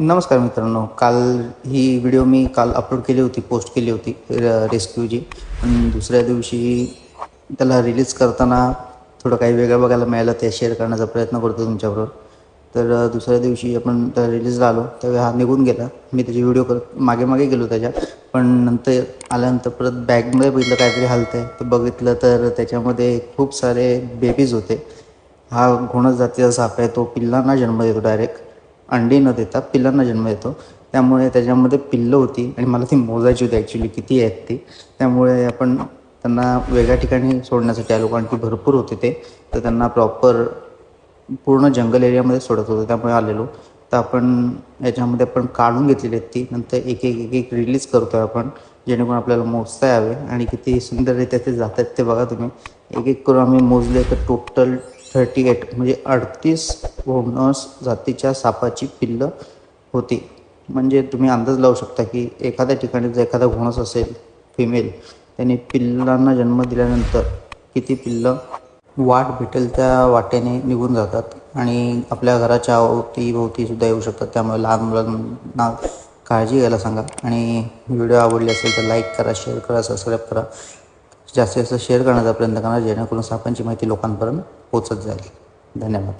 नमस्कार मित्रांनो काल ही व्हिडिओ मी काल अपलोड केली होती पोस्ट केली होती र- रेस्क्यूची पण दुसऱ्या दिवशी त्याला रिलीज करताना थोडं काही वेगळं बघायला मिळालं ते शेअर करण्याचा प्रयत्न करतो तुमच्याबरोबर. तर दुसऱ्या दिवशी आपण त्या रिलीजला आलो त्यावेळी हा निघून गेला. मी त्याची व्हिडिओ करत मागे मागे गेलो त्याच्या पण नंतर आल्यानंतर परत बॅगमध्ये बघितलं काहीतरी हलतंय. तर बघितलं तर त्याच्यामध्ये खूप सारे बेबीज होते. हा घोणस जातीचा साप आहे तो पिल्लांना जन्म देतो डायरेक्ट अंडी न देता पिल्लांना जन्म देतो. त्यामुळे त्याच्यामध्ये पिल्लं होती आणि मला ती मोजायची होती ॲक्च्युली किती आहेत ती. त्यामुळे आपण त्यांना वेगळ्या ठिकाणी सोडण्यासाठी आलो. कारण की भरपूर होते ते. तर त्यांना प्रॉपर पूर्ण जंगल एरियामध्ये सोडत होतो. त्यामुळे आलेलो. तर आपण याच्यामध्ये आपण काढून घेतलेली आहेत ती. नंतर एक एक एक एक रिलीज करतो आहे आपण. जेणेकरून आपल्याला मोजता यावे. आणि किती सुंदररित्या ते जात आहेत ते बघा तुम्ही. एक एक करून आम्ही मोजले तर टोटल थर्टी एट म्हणजे अडतीस घोणस जातीच्या सापाची पिल्लं होती. म्हणजे तुम्ही अंदाज लावू शकता की एखाद्या ठिकाणी जर एखादा घोणस असेल फिमेल त्याने पिल्लांना जन्म दिल्यानंतर किती पिल्लं वाट भेटेल त्या वाटेने निघून जातात आणि आपल्या घराच्या अवती भोवती सुद्धा येऊ शकतात. त्यामुळे लहान मुलांना काळजी घ्यायला सांगा. आणि व्हिडिओ आवडली असेल तर लाईक करा शेअर करा सबस्क्राईब करा. जास्तीत जास्त शेअर करण्याचा प्रयत्न करा जेणेकरून सापांची माहिती लोकांपर्यंत पोचत जाईल. धन्यवाद.